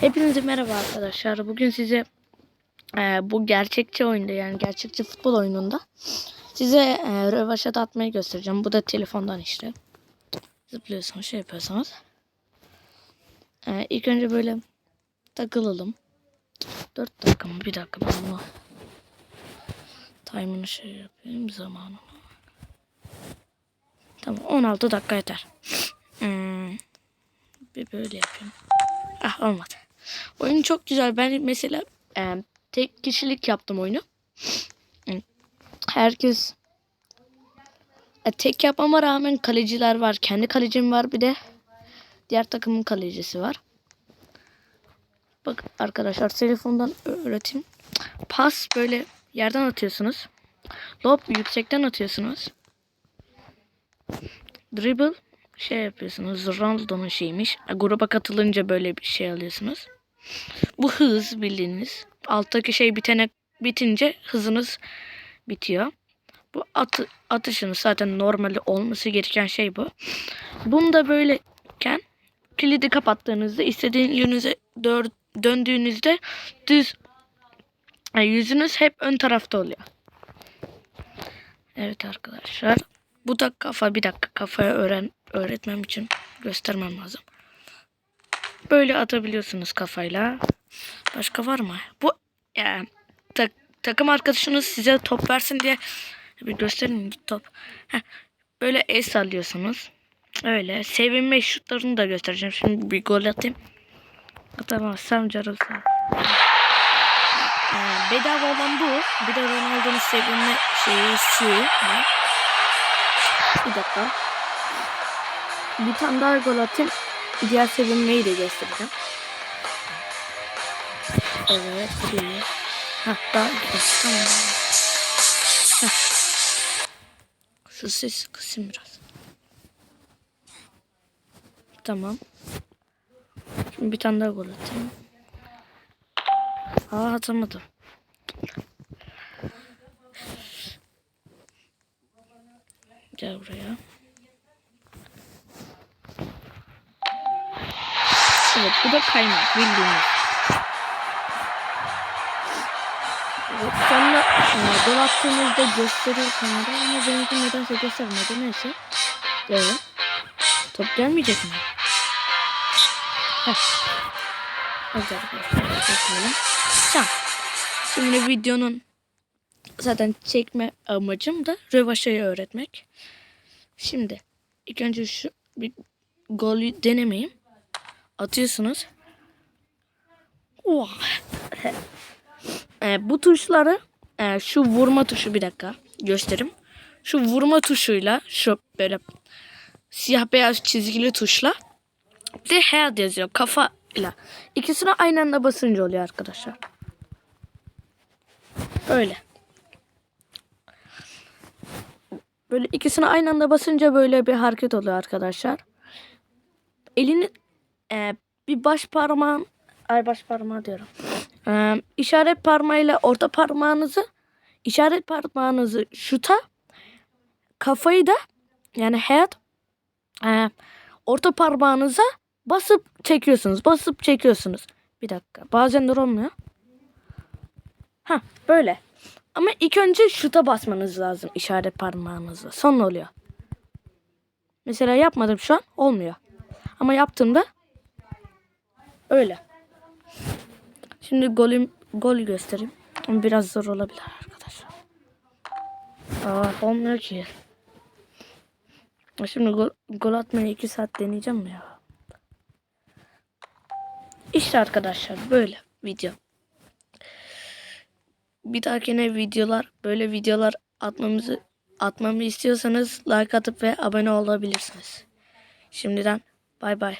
Hepinize merhaba arkadaşlar. Bugün size e, bu gerçekçi oyunda yani gerçekçi futbol oyununda size e, rövaşat atmayı göstereceğim. Bu da telefondan işte. Zıplıyorsunuz şey yapıyorsunuz. E, ilk önce böyle takılalım. 4 dakika mı? Bir dakika ben bunu time'ını şey yapayım zamanını. Tamam 16 dakika yeter. Hmm, bir böyle yapayım. Ah olmadı. Oyun çok güzel. Ben mesela e, tek kişilik yaptım oyunu. Herkes e, tek yapmama rağmen kaleciler var. Kendi kalecim var bir de diğer takımın kalecisi var. Bak arkadaşlar telefondan öğreteyim. Pas böyle yerden atıyorsunuz. Lob yüksekten atıyorsunuz. Dribble şey yapıyorsunuz. Ronaldo'nun şeymiş. Gruba katılınca böyle bir şey alıyorsunuz. Bu hız bildiğiniz. Alttaki şey bitene bitince hızınız bitiyor. Bu atı, atışınız zaten normalde olması gereken şey bu. Bunu da böyleken kilidi kapattığınızda istediğin yönünüze dör, döndüğünüzde düz yani yüzünüz hep ön tarafta oluyor. Evet arkadaşlar. Bu da kafa bir dakika kafaya öğren öğretmem için göstermem lazım. Böyle atabiliyorsunuz kafayla. Başka var mı? Bu yani, tak, takım arkadaşınız size top versin diye bir göstereyim top. Heh, böyle el sallıyorsunuz. Öyle. Sevinme şutlarını da göstereceğim. Şimdi bir gol atayım. Atamazsam carılsa. Ee, bedava olan bu. Bir de Ronaldo'nun sevinme şeyi şu. Bir dakika. Bir tane daha gol atayım. Diğer sevinmeyi de göstereceğim. Evet. iyi. Hatta tamam. Heh. Şu ses kısım biraz. Tamam. Şimdi bir tane daha gol atayım. Aa atamadım. Gel buraya. Evet bu da kaymak bildiğiniz. Sonra e, gol attığınızda gösteriyor kamera ama benimki nedense göstermedi neyse. Evet. Top gelmeyecek mi? Tamam. Şimdi videonun zaten çekme amacım da rövaşayı öğretmek. Şimdi ilk önce şu bir golü denemeyeyim. Atıyorsunuz. Oh. e, bu tuşları e, şu vurma tuşu bir dakika göstereyim. Şu vurma tuşuyla şu böyle siyah beyaz çizgili tuşla bir de head yazıyor kafayla. İkisine aynı anda basınca oluyor arkadaşlar. Böyle. Böyle ikisini aynı anda basınca böyle bir hareket oluyor arkadaşlar. Elini e, bir baş parmağın ay baş parmağı diyorum. E, işaret parmağıyla orta parmağınızı işaret parmağınızı şuta kafayı da yani head e, orta parmağınıza basıp çekiyorsunuz. Basıp çekiyorsunuz. Bir dakika. Bazen de olmuyor. Ha böyle. Ama ilk önce şuta basmanız lazım işaret parmağınızla. Sonra oluyor. Mesela yapmadım şu an olmuyor. Ama yaptığımda öyle. Şimdi golüm gol göstereyim. Ama biraz zor olabilir arkadaşlar. Aa, olmuyor ki. Şimdi gol, gol atmayı 2 saat deneyeceğim ya? İşte arkadaşlar böyle video. Bir dahakine videolar böyle videolar atmamızı atmamı istiyorsanız like atıp ve abone olabilirsiniz. Şimdiden bay bay.